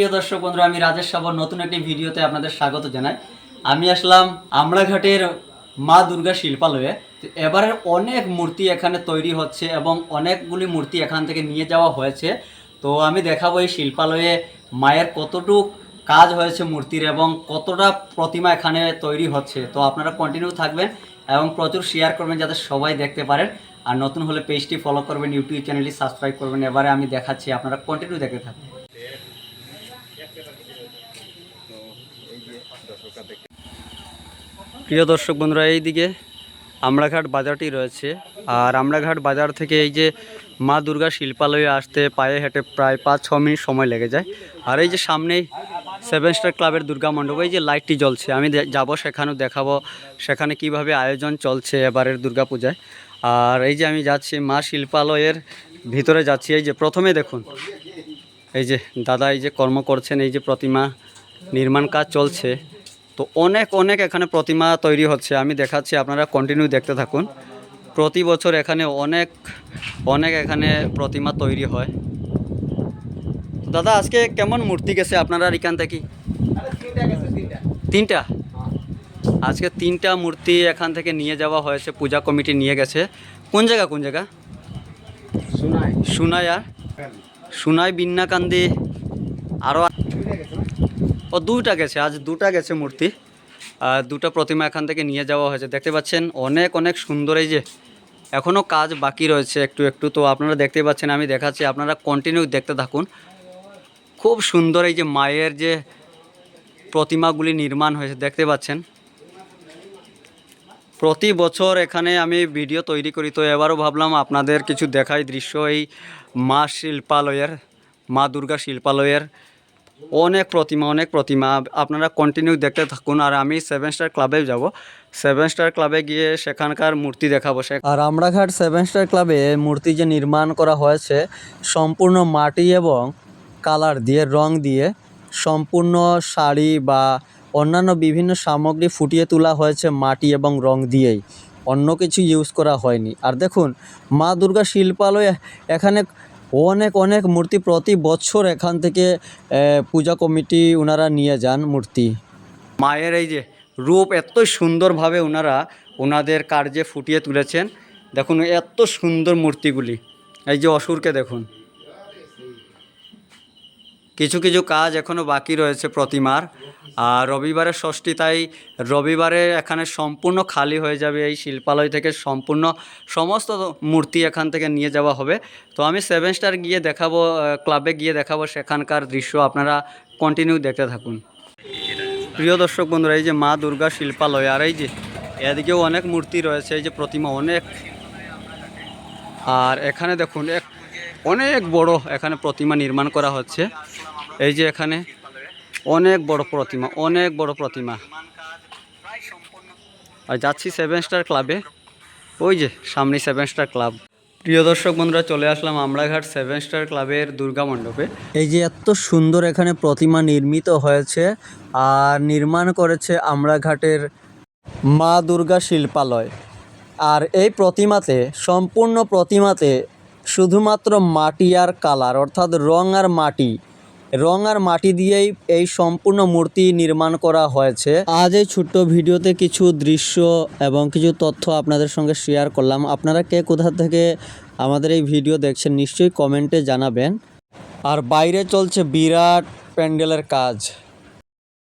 প্রিয় দর্শক বন্ধুরা, আমি রাজেশ সাবর নতুন একটি ভিডিওতে আপনাদের স্বাগত জানাই। আমি আসলাম আমড়াঘাটের মা দুর্গা শিল্পালয়ে। এবারের অনেক মূর্তি এখানে তৈরি হচ্ছে এবং অনেকগুলি মূর্তি এখান থেকে নিয়ে যাওয়া হয়েছে। তো আমি দেখাবো এই শিল্পালয়ে মায়ের কতটুক কাজ হয়েছে মূর্তির এবং কতটা প্রতিমা এখানে তৈরি হচ্ছে। তো আপনারা কন্টিনিউ থাকবেন এবং প্রচুর শেয়ার করবেন যাতে সবাই দেখতে পারেন। আর নতুন হলে পেজটি ফলো করবেন ইউটিউব চ্যানেলটি সাবস্ক্রাইব করবেন। এবারে আমি দেখাচ্ছি, আপনারা কন্টিনিউ দেখতে থাকবেন। প্রিয় দর্শক বন্ধুরা, এইদিকে আমড়াঘাট বাজারটি রয়েছে। আর আমড়াঘাট বাজার থেকে এই যে মা দুর্গা শিল্পালয়ে আসতে পায়ে হেঁটে প্রায় পাঁচ ছ মিনিট সময় লেগে যায়। আর এই যে সামনেই সেভেন স্টার ক্লাবের দুর্গা মণ্ডপ, এই যে লাইটটি জ্বলছে। আমি যাব, সেখানেও দেখাবো, সেখানে কীভাবে আয়োজন চলছে এবারের দুর্গাপূজায় আর এই যে আমি যাচ্ছি মা শিল্পালয়ের ভিতরে যাচ্ছি। এই যে প্রথমে দেখুন এই যে দাদা এই যে কর্ম করছেন এই যে প্রতিমা নির্মাণ কাজ চলছে তো অনেক অনেক এখানে প্রতিমা তৈরি হচ্ছে। আমি দেখাচ্ছি আপনারা কন্টিনিউ দেখতে থাকুন। প্রতি বছর এখানে অনেক অনেক এখানে প্রতিমা তৈরি হয়। দাদা আজকে কেমন মূর্তি গেছে আপনারা এখান থেকে? তিনটা? আজকে তিনটা মূর্তি এখান থেকে নিয়ে যাওয়া হয়েছে পূজা কমিটি নিয়ে গেছে। কোন জায়গা কোন জায়গা? আর? সুনাই বিন্নাকান্দি আরও ও দুটা গেছে, আজ দুটা গেছে মূর্তি। আর দুটো প্রতিমা এখান থেকে নিয়ে যাওয়া হয়েছে। দেখতে পাচ্ছেন, অনেক অনেক সুন্দর এই যে এখনও কাজ বাকি রয়েছে একটু একটু। তো আপনারা দেখতে পাচ্ছেন, আমি দেখাচ্ছি, আপনারা কন্টিনিউ দেখতে থাকুন। খুব সুন্দর এই যে মায়ের যে প্রতিমাগুলি নির্মাণ হয়েছে, দেখতে পাচ্ছেন। প্রতি বছর এখানে আমি ভিডিও তৈরি করি, তো এবারও ভাবলাম আপনাদের কিছু দেখাই দৃশ্য এই মা শিল্পালয়ের, মা দুর্গা শিল্পালয়ের। অনেক প্রতিমা অনেক প্রতিমা। আপনারা কন্টিনিউ দেখতে থাকুন, আর আমি সেভেন স্টার ক্লাবে যাব। সেভেন স্টার ক্লাবে গিয়ে সেখানকার মূর্তি দেখাবো। সে আর আমরাঘাট সেভেন স্টার ক্লাবে মূর্তি যে নির্মাণ করা হয়েছে, সম্পূর্ণ মাটি এবং কালার দিয়ে, রং দিয়ে সম্পূর্ণ শাড়ি বা অন্যান্য বিভিন্ন সামগ্রী ফুটিয়ে তোলা হয়েছে মাটি এবং রং দিয়েই। অন্য কিছু ইউজ করা হয়নি। আর দেখুন, মা দুর্গা শিল্পালয় এখানে অনেক অনেক মূর্তি প্রতি বছর এখান থেকে পূজা কমিটি ওনারা নিয়ে যান মূর্তি। মায়ের এই যে রূপ এত সুন্দরভাবে ওনারা ওনাদের কার্যে ফুটিয়ে তুলেছেন। দেখুন, এত সুন্দর মূর্তিগুলি। এই যে অসুরকে দেখুন। কিছু কিছু কাজ এখনও বাকি রয়েছে প্রতিমার। আর রবিবারের ষষ্ঠী, তাই রবিবারে এখানে সম্পূর্ণ খালি হয়ে যাবে এই শিল্পালয় থেকে সম্পূর্ণ সমস্ত মূর্তি এখান থেকে নিয়ে যাওয়া হবে। তো আমি সেভেন স্টার গিয়ে দেখাবো ক্লাবে গিয়ে দেখাবো সেখানকার দৃশ্য। আপনারা কন্টিনিউ দেখতে থাকুন। প্রিয় দর্শক বন্ধুরা, এই যে মা দুর্গা শিল্পালয়, আর এই যে এদিকেও অনেক মূর্তি রয়েছে, এই যে প্রতিমা অনেক। আর এখানে দেখুন, এক অনেক বড় এখানে প্রতিমা নির্মাণ করা হচ্ছে। এই যে এখানে অনেক বড় প্রতিমা, অনেক বড় প্রতিমা। আর যাচ্ছি সেভেন স্টার ক্লাবে ওই যে সামনে সেভেন স্টার ক্লাব প্রিয় দর্শক বন্ধুরা, চলে আসলাম আমরাঘাট সেভেন স্টার ক্লাবের দুর্গা মণ্ডপে। এই যে এত সুন্দর এখানে প্রতিমা নির্মিত হয়েছে আর নির্মাণ করেছে আমরাঘাটের মা দুর্গা শিল্পালয়। আর এই প্রতিমাতে, সম্পূর্ণ প্রতিমাতে শুধুমাত্র মাটি আর কালার, অর্থাৎ রং আর মাটি। রং আর মাটি দিয়েই এই সম্পূর্ণ মূর্তি নির্মাণ করা হয়েছে। আজ এই ছোট্ট ভিডিওতে কিছু দৃশ্য এবং কিছু তথ্য আপনাদের সঙ্গে শেয়ার করলাম। আপনারা কে কোথা থেকে আমাদের এই ভিডিও দেখছেন নিশ্চয়ই কমেন্টে জানাবেন। আর বাইরে চলছে বিরাট প্যান্ডেলের কাজ।